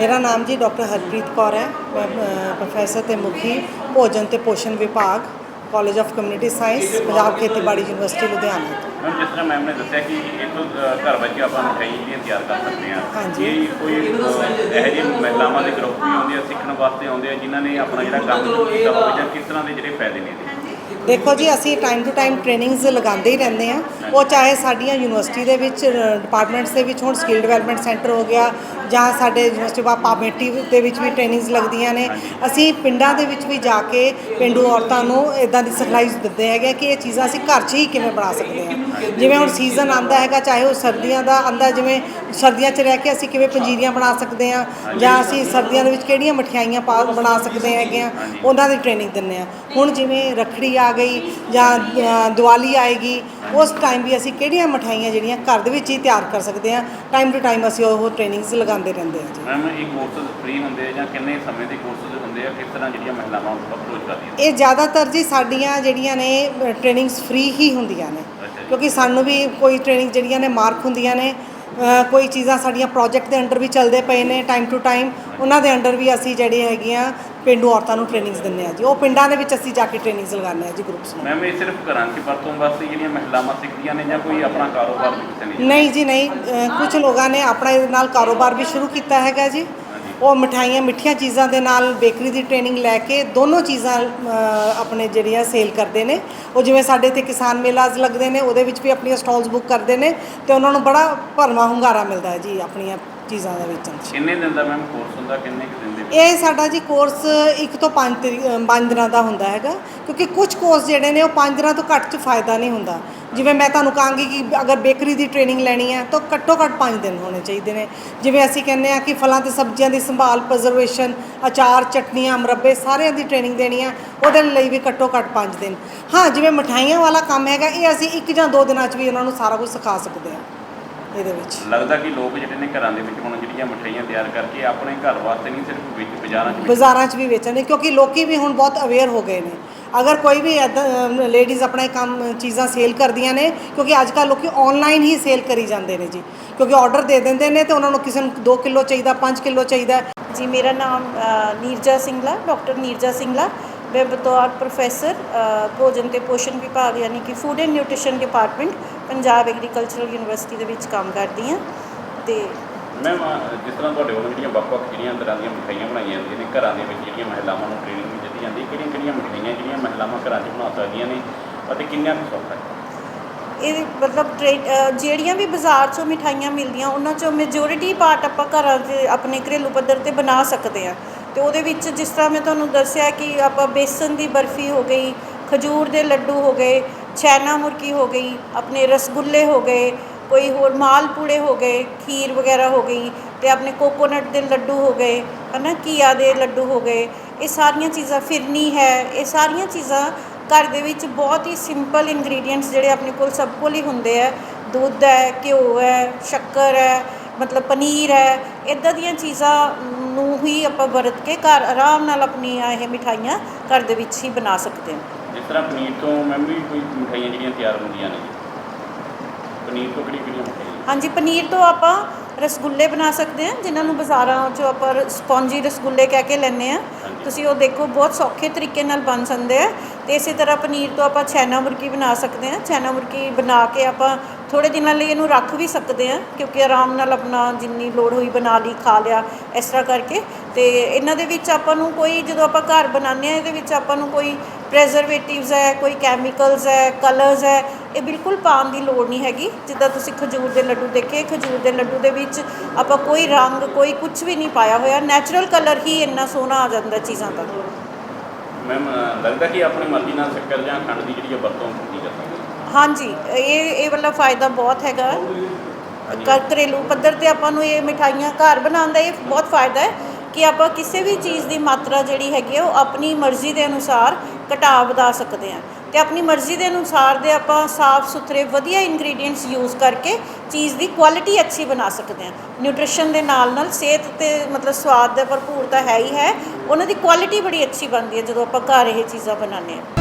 ਮੇਰਾ ਨਾਮ ਜੀ ਡਾਕਟਰ ਹਰਪ੍ਰੀਤ ਕੌਰ ਹੈ। ਮੈਂ ਪ੍ਰੋਫੈਸਰ ਤੇ ਮੁਖੀ ਭੋਜਨ ਤੇ ਪੋਸ਼ਣ ਵਿਭਾਗ college of community science Punjab ਖੇਤੀਬਾੜੀ ਯੂਨੀਵਰਸਿਟੀ ਲੁਧਿਆਣਾ ਤੋਂ। ਮੈਮ ਜਿਸ ਤਰ੍ਹਾਂ ਮੈਮ ਨੇ ਦੱਸਿਆ ਕਿ ਇੱਕ ਅ, ਘਰ ਵਿੱਚ ਆਪਾਂ ਮਠਿਆਈ ਜਿਹੜੀਆਂ ਤਿਆਰ ਕਰ ਸਕਦੇ ਹਾਂ। ਹਾਂਜੀ। ਇਹ ਕੋਈ ਇਹੋ ਜਿਹੇ ਮਹਿਲਾਵਾਂ ਦੇ ਗਰੁੱਪ ਵੀ ਆਉਂਦੇ ਆ ਸਿੱਖਣ ਵਾਸਤੇ ਆਉਂਦੇ ਆ ਜਿਨ੍ਹਾਂ ਨੇ ਆਪਣਾ ਜਿਹੜਾ ਕੰਮ ਕੀਤਾ ਹੋਵੇ ਜਾਂ ਕਿਸ ਤਰ੍ਹਾਂ ਦੇ ਜਿਹੜੇ ਫਾਇਦੇ ਨੇ ਦੇਖੋ ਜੀ ਅਸੀਂ ਟਾਈਮ ਟੂ ਟਾਈਮ ਟ੍ਰੇਨਿੰਗਸ ਲਗਾਉਂਦੇ ਹੀ ਰਹਿੰਦੇ ਆ ਉਹ ਚਾਹੇ ਸਾਡੀਆਂ ਯੂਨੀਵਰਸਿਟੀ ਦੇ ਵਿੱਚ ਡਿਪਾਰਟਮੈਂਟਸ ਦੇ ਵਿੱਚ ਹੁਣ ਸਕਿੱਲ ਡਿਵੈਲਪਮੈਂਟ ਸੈਂਟਰ ਹੋ ਗਿਆ ਜਾਂ ਸਾਡੇ ਯੂਨੀਵਰਸਿਟੀ ਆਫ ਪਾਮੇਟੀ ਦੇ ਵਿੱਚ ਵੀ ਟ੍ਰੇਨਿੰਗਸ ਲੱਗਦੀਆਂ ਨੇ, ਅਸੀਂ ਪਿੰਡਾਂ ਦੇ ਵਿੱਚ ਵੀ ਜਾ ਕੇ ਪਿੰਡੂ ਔਰਤਾਂ ਨੂੰ ਇਦਾਂ ਦੀ ਸਿਖਲਾਈ ਦਿੰਦੇ ਹੈਗੇ ਕਿ ਇਹ ਚੀਜ਼ਾਂ ਅਸੀਂ ਘਰ 'ਚ ਹੀ ਕਿਵੇਂ ਬਣਾ ਸਕਦੇ ਹਾਂ। ਜਿਵੇਂ ਹੁਣ ਸੀਜ਼ਨ ਆਂਦਾ ਹੈਗਾ, ਚਾਹੇ ਉਹ ਸਰਦੀਆਂ ਦਾ ਆਂਦਾ ਜਿਵੇਂ ਸਰਦੀਆਂ 'ਚ ਰਹਿ ਕੇ ਅਸੀਂ ਕਿਵੇਂ ਪੰਜੀਰੀਆਂ ਬਣਾ ਸਕਦੇ ਹਾਂ ਜਾਂ ਅਸੀਂ ਸਰਦੀਆਂ ਦੇ ਵਿੱਚ ਕਿਹੜੀਆਂ ਮਠਿਆਈਆਂ ਪਾ, ਬਣਾ ਸਕਦੇ ਹੈਗੇ ਆ ਉਹਨਾਂ ਦੀ ਟ੍ਰੇਨਿੰਗ ਦਿੰਦੇ ਆ ਹੁਣ ਜਿਵੇਂ ਰੱਖੜੀ ਆ ਗਈ ਜਾਂ ਦੀਵਾਲੀ ਆਏਗੀ, ਉਸ ਟਾਈਮ ਵੀ ਅਸੀਂ ਕਿਹੜੀਆਂ ਮਠਿਆਈਆਂ ਜਿਹੜੀਆਂ ਘਰ ਦੇ ਵਿੱਚ ਹੀ ਤਿਆਰ ਕਰ ਸਕਦੇ ਆ ਟਾਈਮ ਟੂ ਟਾਈਮ ਅਸੀਂ ਉਹ ਟ੍ਰੇਨਿੰਗਸ ਲਗਾਉਂਦੇ ਰਹਿੰਦੇ ਆ ਜੀ। ਮੈਮ ਇਹ ਕੋਰਸਸ ਫ੍ਰੀ ਹੁੰਦੇ ਆ ਜਾਂ ਕਿੰਨੇ ਸਮੇਂ ਦੇ ਕੋਰਸਸ ਹੁੰਦੇ ਆ? ਕਿਸ ਤਰ੍ਹਾਂ ਜਿਹੜੀਆਂ ਮਹਿਲਾਵਾਂ ਅਪਰੋਚ ਕਰਦੀਆਂ? ਇਹ ਜ਼ਿਆਦਾਤਰ ਜੀ ਸਾਡੀਆਂ ਜਿਹੜੀਆਂ ਨੇ ਟ੍ਰੇਨਿੰਗਸ ਫ੍ਰੀ ਹੀ ਹੁੰਦੀਆਂ ਨੇ। ਕਿਉਂਕਿ ਸਾਨੂੰ ਵੀ ਕੋਈ ਟ੍ਰੇਨਿੰਗ ਜਿਹੜੀਆਂ ਨੇ ਮਾਰਕ ਹੁੰਦੀਆਂ ਨੇ ਕੋਈ ਚੀਜ਼ਾਂ ਸਾਡੀਆਂ ਪ੍ਰੋਜੈਕਟ ਦੇ ਅੰਡਰ ਵੀ ਚੱਲਦੇ ਪਏ ਨੇ ਟਾਈਮ ਟੂ ਟਾਈਮ ਉਹਨਾਂ ਦੇ ਅੰਡਰ ਵੀ ਅਸੀਂ ਜਿਹੜੇ ਹੈਗੀਆਂ ਪਿੰਡੂ ਔਰਤਾਂ ਨੂੰ ਟ੍ਰੇਨਿੰਗਸ ਦਿੰਦੇ ਆ ਜੀ। ਉਹ ਪਿੰਡਾਂ ਦੇ ਵਿੱਚ ਅਸੀਂ ਜਾ ਕੇ ਟ੍ਰੇਨਿੰਗਸ ਲਗਾਉਂਦੇ ਆ ਜੀ ਗਰੁੱਪਸ ਨੂੰ। ਮੈਮ ਇਹ ਸਿਰਫ ਘਰਾਂ 'ਚ ਵਰਤੋਂ ਵਾਸਤੇ ਜਿਹੜੀਆਂ ਮਹਿਲਾਵਾਂ ਸਿੱਖਦੀਆਂ ਨੇ ਜਾਂ ਕੋਈ ਆਪਣਾ ਕਾਰੋਬਾਰ ਵੀ ਕਿਸੇ ਨੇ ਨਹੀਂ ਜੀ ਨਹੀਂ। ਕੁਝ ਲੋਕਾਂ ਨੇ ਆਪਣਾ ਇਹਦੇ ਨਾਲ ਕਾਰੋਬਾਰ ਵੀ ਸ਼ੁਰੂ ਕੀਤਾ ਹੈਗਾ ਜੀ। ਉਹ ਮਠਾਈਆਂ ਮਿੱਠੀਆਂ ਚੀਜ਼ਾਂ ਦੇ ਨਾਲ ਬੇਕਰੀ ਦੀ ਟ੍ਰੇਨਿੰਗ ਲੈ ਕੇ ਦੋਨੋਂ ਚੀਜ਼ਾਂ ਅ, ਆਪਣੇ ਜਿਹੜੀਆਂ ਸੇਲ ਕਰਦੇ ਨੇ। ਉਹ ਜਿਵੇਂ ਸਾਡੇ ਤੇ ਕਿਸਾਨ ਮੇਲਾਜ਼ ਲੱਗਦੇ ਨੇ ਉਹਦੇ ਵਿੱਚ ਵੀ ਆਪਣੀਆਂ ਸਟਾਲਸ ਬੁੱਕ ਕਰਦੇ ਨੇ ਤੇ ਉਹਨਾਂ ਨੂੰ ਬੜਾ ਭਰਵਾਂ ਹੁੰਗਾਰਾ ਮਿਲਦਾ ਹੈ ਜੀ ਆਪਣੀਆਂ ਚੀਜ਼ਾਂ ਦਾ ਵੇਚਣ 'ਚ ਕਿੰਨੇ ਦਿਨ ਦਾ ਮੈਮ ਕੋਰਸ ਹੁੰਦਾ ਕਿੰਨੇ ਕੁ ਦਿਨ ਦੇ? ਇਹ ਸਾਡਾ ਜੀ ਕੋਰਸ ਇੱਕ ਤੋਂ 5 ਪੰਜ ਦਿਨਾਂ ਦਾ ਹੁੰਦਾ ਹੈਗਾ ਕਿਉਂਕਿ ਕੁਝ ਕੋਰਸ ਜਿਹੜੇ ਨੇ ਉਹ 5 ਦਿਨਾਂ ਤੋਂ ਘੱਟ 'ਚ ਫਾਇਦਾ ਨਹੀਂ ਹੁੰਦਾ। ਜਿਵੇਂ ਮੈਂ ਤੁਹਾਨੂੰ ਕਹਾਂਗੀ ਕਿ ਅਗਰ ਬੇਕਰੀ ਦੀ ਟ੍ਰੇਨਿੰਗ ਲੈਣੀ ਹੈ ਤਾਂ ਘੱਟੋ ਘੱਟ 5 ਦਿਨ ਹੋਣੇ ਚਾਹੀਦੇ ਨੇ। ਜਿਵੇਂ ਅਸੀਂ ਕਹਿੰਦੇ ਆ ਕਿ ਫਲਾਂ ਤੇ ਸਬਜ਼ੀਆਂ ਦੀ ਸੰਭਾਲ ਪ੍ਰੀਜ਼ਰਵੇਸ਼ਨ ਅਚਾਰ ਚਟਨੀਆਂ ਮੁਰੱਬੇ ਸਾਰਿਆਂ ਦੀ ਟ੍ਰੇਨਿੰਗ ਦੇਣੀ ਆ ਉਹਦੇ ਲਈ ਵੀ ਘੱਟੋ ਘੱਟ 5 ਦਿਨ। ਹਾਂ ਜਿਵੇਂ ਮਠਾਈਆਂ ਵਾਲਾ ਕੰਮ ਹੈਗਾ ਇਹ ਅਸੀਂ ਇੱਕ ਜਾਂ ਦੋ ਦਿਨਾਂ 'ਚ ਵੀ ਉਹਨਾਂ ਨੂੰ ਸਾਰਾ ਕੁਝ ਸਿਖਾ ਸਕਦੇ ਆ ਇਹਦੇ ਵਿੱਚ। ਲੱਗਦਾ ਕਿ ਲੋਕ ਜਿਹੜੇ ਨੇ ਘਰਾਂ ਦੇ ਵਿੱਚ ਹੁਣ ਜਿਹੜੀਆਂ ਮਠਿਆਈਆਂ ਤਿਆਰ ਕਰਕੇ ਆਪਣੇ ਘਰ ਵਾਸਤੇ ਨਹੀਂ ਸਿਰਫ ਵਿੱਚ ਬਾਜ਼ਾਰਾਂ 'ਚ ਵੀ ਬਾਜ਼ਾਰਾਂ 'ਚ ਵੀ ਵੇਚਣਗੇ ਕਿਉਂਕਿ ਲੋਕੀ ਵੀ ਹੁਣ ਬਹੁਤ ਅਵੇਅਰ ਹੋ ਗਏ ਨੇ। ਅਗਰ ਕੋਈ ਵੀ ਇੱਦਾਂ ਲੇਡੀਜ਼ ਆਪਣੇ ਕੰਮ ਚੀਜ਼ਾਂ ਸੇਲ ਕਰਦੀਆਂ ਨੇ ਕਿਉਂਕਿ ਅੱਜ ਕੱਲ੍ਹ ਲੋਕੀ ਆਨਲਾਈਨ ਹੀ ਸੇਲ ਕਰੀ ਜਾਂਦੇ ਨੇ ਜੀ। ਕਿਉਂਕਿ ਆਰਡਰ ਦੇ ਦਿੰਦੇ ਨੇ ਤੇ ਉਹਨਾਂ ਨੂੰ ਕਿਸੇ ਨੂੰ 2 ਕਿਲੋ ਚਾਹੀਦਾ 5 ਕਿਲੋ ਚਾਹੀਦਾ। ਜੀ ਮੇਰਾ ਨਾਮ ਨੀਰਜਾ ਸਿੰਘਲਾ ਡਾਕਟਰ ਨੀਰਜਾ ਸਿੰਘਲਾ ਮੈਂ ਬਤੌਰ ਪ੍ਰੋਫੈਸਰ ਭੋਜਨ ਤੇ ਪੋਸ਼ਣ ਵਿਭਾਗ ਯਾਨੀ ਕਿ food and nutrition department Punjab agricultural university ਦੇ ਵਿੱਚ ਕੰਮ ਕਰਦੀ ਹਾਂ ਤੇ ਮੈਮ ਜਿਸ ਤਰ੍ਹਾਂ ਤੁਹਾਡੇ ਵੱਲੋਂ ਜਿਹੜੀਆਂ ਵੱਖ-ਵੱਖ ਜਿਹੜੀਆਂ ਤਰ੍ਹਾਂ ਦੀਆਂ ਮਠਿਆਈਆਂ ਬਣਾਈਆਂ ਜਾਂਦੀਆਂ ਨੇ ਘਰਾਂ ਦੇ ਵਿੱਚ ਜਿਹੜੀਆਂ ਮਹਿਲਾਵਾਂ ਨੂੰ ਟ੍ਰੇਨਿੰਗ ਵੀ ਦਿੱਤੀ ਜਾਂਦੀ ਕਿਹੜੀਆਂ ਕਿਹੜੀਆਂ ਮਠਿਆਈਆਂ ਜਿਹੜੀਆਂ ਮਹਿਲਾਵਾਂ ਘਰਾਂ 'ਚ ਬਣਾ ਸਕਦੀਆਂ ਨੇ ਅਤੇ ਕਿੰਨਾ ਕੁ ਸੌਖਾ ਹੈ ਇਹ ਮਤਲਬ ਜਿਹੜੀਆਂ ਵੀ ਬਾਜ਼ਾਰ 'ਚੋਂ ਮਿਠਾਈਆਂ ਮਿਲਦੀਆਂ ਉਹਨਾਂ 'ਚੋਂ ਮੈਜੋਰਿਟੀ ਪਾਰਟ ਆਪਾਂ ਘਰਾਂ 'ਚ ਆਪਣੇ ਘਰੇਲੂ ਪੱਧਰ ਤੇ ਬਣਾ ਸਕਦੇ ਆ ਤੇ ਉਹਦੇ ਵਿੱਚ ਜਿਸ ਤਰ੍ਹਾਂ ਮੈਂ ਤੁਹਾਨੂੰ ਦੱਸਿਆ ਕਿ ਆਪਾਂ ਬੇਸਨ ਦੀ ਬਰਫੀ ਹੋ ਗਈ, ਖਜੂਰ ਦੇ ਲੱਡੂ ਹੋ ਗਏ, ਛੈਨਾ ਮੁਰਕੀ ਹੋ ਗਈ, ਆਪਣੇ ਰਸਗੁੱਲੇ ਹੋ ਗਏ, ਕੋਈ ਹੋਰ ਮਾਲਪੂੜੇ ਹੋ ਗਏ, ਖੀਰ ਵਗੈਰਾ ਹੋ ਗਈ ਤੇ ਆਪਣੇ ਕੋਕੋਨਟ ਦੇ ਲੱਡੂ ਹੋ ਗਏ, ਹਨਾ ਕੀਆ ਦੇ ਲੱਡੂ ਹੋ ਗਏ, ਇਹ ਸਾਰੀਆਂ ਚੀਜ਼ਾਂ ਫਿਰਨੀ ਹੈ, ਇਹ ਸਾਰੀਆਂ ਚੀਜ਼ਾਂ ਘਰ ਦੇ ਵਿੱਚ ਬਹੁਤ ਹੀ ਸਿੰਪਲ ਇੰਗਰੀਡੀਅੰਟਸ ਜਿਹੜੇ ਆਪਣੇ ਕੋਲ ਸਭ ਕੋਲ ਹੀ ਹੁੰਦੇ ਆ, ਦੁੱਧ ਹੈ, ਘਿਓ ਹੈ, ਸ਼ੱਕਰ ਹੈ, ਮਤਲਬ ਪਨੀਰ ਹੈ, ਇਦਾਂ ਦੀਆਂ ਚੀਜ਼ਾਂ ਨੂੰ ਹੀ ਆਪਾਂ ਵਰਤ ਕੇ ਘਰ ਆਰਾਮ ਨਾਲ ਆਪਣੀਆਂ ਇਹ ਮਿਠਾਈਆਂ ਘਰ ਦੇ ਵਿੱਚ ਹੀ ਬਣਾ ਸਕਦੇ ਹਾਂ। ਜਿਸ ਤਰ੍ਹਾਂ ਪਨੀਰ ਤੋਂ ਮੈਮ ਵੀ ਕੋਈ ਮਿਠਾਈਆਂ ਜਿਹੜੀਆਂ ਤਿਆਰ ਹੁੰਦੀਆਂ ਨੇ ਪਨੀਰ ਤੋਂ ਕਿਹੜੀ ਕਿਹੜੀਆਂ ਮਿਠਾਈਆਂ? ਹਾਂਜੀ ਪਨੀਰ ਤੋਂ ਆਪਾਂ ਰਸਗੁੱਲੇ ਬਣਾ ਸਕਦੇ ਹਾਂ ਜਿਨ੍ਹਾਂ ਨੂੰ ਬਾਜ਼ਾਰਾਂ 'ਚੋਂ ਆਪਾਂ ਸਪੌਂਜੀ ਰਸਗੁੱਲੇ ਕਹਿ ਕੇ ਲੈਂਦੇ ਆ। ਤੁਸੀਂ ਉਹ ਦੇਖੋ ਬਹੁਤ ਸੌਖੇ ਤਰੀਕੇ ਨਾਲ ਬਣ ਸਕਦੇ ਆ। ਤੇ ਇਸੇ ਤਰ੍ਹਾਂ ਪਨੀਰ ਤੋਂ ਆਪਾਂ ਛੈਨਾ ਮੁਰਗੀ ਬਣਾ ਸਕਦੇ ਹਾਂ। ਛੈਨਾ ਮੁਰਗੀ ਬਣਾ ਕੇ ਆਪਾਂ ਥੋੜੇ ਦਿਨਾਂ ਲਈ ਇਹਨੂੰ ਰੱਖ ਵੀ ਸਕਦੇ ਆ ਕਿਉਂਕਿ ਆਰਾਮ ਨਾਲ ਆਪਣਾ ਜਿੰਨੀ ਲੋੜ ਹੋਈ ਬਣਾ ਲਈ, ਖਾ ਲਿਆ, ਇਸ ਤਰ੍ਹਾਂ ਕਰਕੇ। ਤੇ ਇਹਨਾਂ ਦੇ ਵਿੱਚ ਆਪਾਂ ਨੂੰ ਕੋਈ, ਜਦੋਂ ਆਪਾਂ ਘਰ ਬਣਾਉਂਦੇ ਆ ਇਹਦੇ ਵਿੱਚ ਆਪਾਂ ਨੂੰ ਕੋਈ ਪ੍ਰੈਜ਼ਰਵੇਟਿਵਸ ਹੈ, ਕੋਈ ਕੈਮੀਕਲਸ ਹੈ ਕਲਰਸ ਹੈ, ਇਹ ਬਿਲਕੁਲ ਪਾਉਣ ਦੀ ਲੋੜ ਨਹੀਂ ਹੈਗੀ। ਜਿੱਦਾਂ ਤੁਸੀਂ ਖਜੂਰ ਦੇ ਲੱਡੂ ਦੇਖੇ, ਖਜੂਰ ਦੇ ਲੱਡੂ ਦੇ ਵਿੱਚ ਆਪਾਂ ਕੋਈ ਰੰਗ, ਕੋਈ ਕੁਝ ਵੀ ਨਹੀਂ ਪਾਇਆ ਹੋਇਆ। ਨੈਚੁਰਲ ਕਲਰ ਹੀ ਇੰਨਾ ਸੋਹਣਾ ਆ ਜਾਂਦਾ ਚੀਜ਼ਾਂ ਦਾ। ਮੈਮ ਲੱਗਦਾ ਕਿ ਆਪਣੇ ਮਰਜ਼ੀ ਨਾਲ ਸ਼ੱਕਰ ਜਾਂ ਖੰਡ ਦੀ ਜਿਹੜੀ ਵਰਤੋਂ ਕੀਤੀ ਜਾ ਸਕਦੀ ਹਾਂਜੀ, ਇਹ ਇਹ ਵਾਲਾ ਫਾਇਦਾ ਬਹੁਤ ਹੈਗਾ। ਘਰ ਘਰੇਲੂ ਪੱਧਰ ਤੇ ਆਪਾਂ ਨੂੰ ਇਹ ਮਿਠਾਈਆਂ ਘਰ ਬਣਾਉਣ ਦਾ ਇਹ ਬਹੁਤ ਫਾਇਦਾ ਹੈ ਕਿ ਆਪਾਂ ਕਿਸੇ ਵੀ ਚੀਜ਼ ਦੀ ਮਾਤਰਾ ਜਿਹੜੀ ਹੈਗੀ ਆ, ਉਹ ਆਪਣੀ ਮਰਜ਼ੀ ਦੇ ਅਨੁਸਾਰ ਘਟਾ ਵਧਾ ਸਕਦੇ ਹਾਂ। ਤੇ ਆਪਣੀ ਮਰਜ਼ੀ ਦੇ ਅਨੁਸਾਰ ਦੇ ਆਪਾਂ ਸਾਫ਼ ਸੁਥਰੇ ਵਧੀਆ ਇੰਗਰੀਡੀਅੰਟਸ ਯੂਜ਼ ਕਰਕੇ ਚੀਜ਼ ਦੀ ਕੁਆਲਿਟੀ ਅੱਛੀ ਬਣਾ ਸਕਦੇ ਹਾਂ। ਨਿਊਟ੍ਰੀਸ਼ਨ ਦੇ ਨਾਲ ਨਾਲ ਸਿਹਤ ਤੇ ਮਤਲਬ ਸਵਾਦ ਦੇ ਭਰਪੂਰ ਤਾਂ ਹੈ ਹੀ ਹੈ, ਉਹਨਾਂ ਦੀ ਕੁਆਲਿਟੀ ਬੜੀ ਅੱਛੀ ਬਣਦੀ ਹੈ ਜਦੋਂ ਆਪਾਂ ਘਰ ਇਹ ਚੀਜ਼ਾਂ ਬਣਾਉਂਦੇ ਹਾਂ।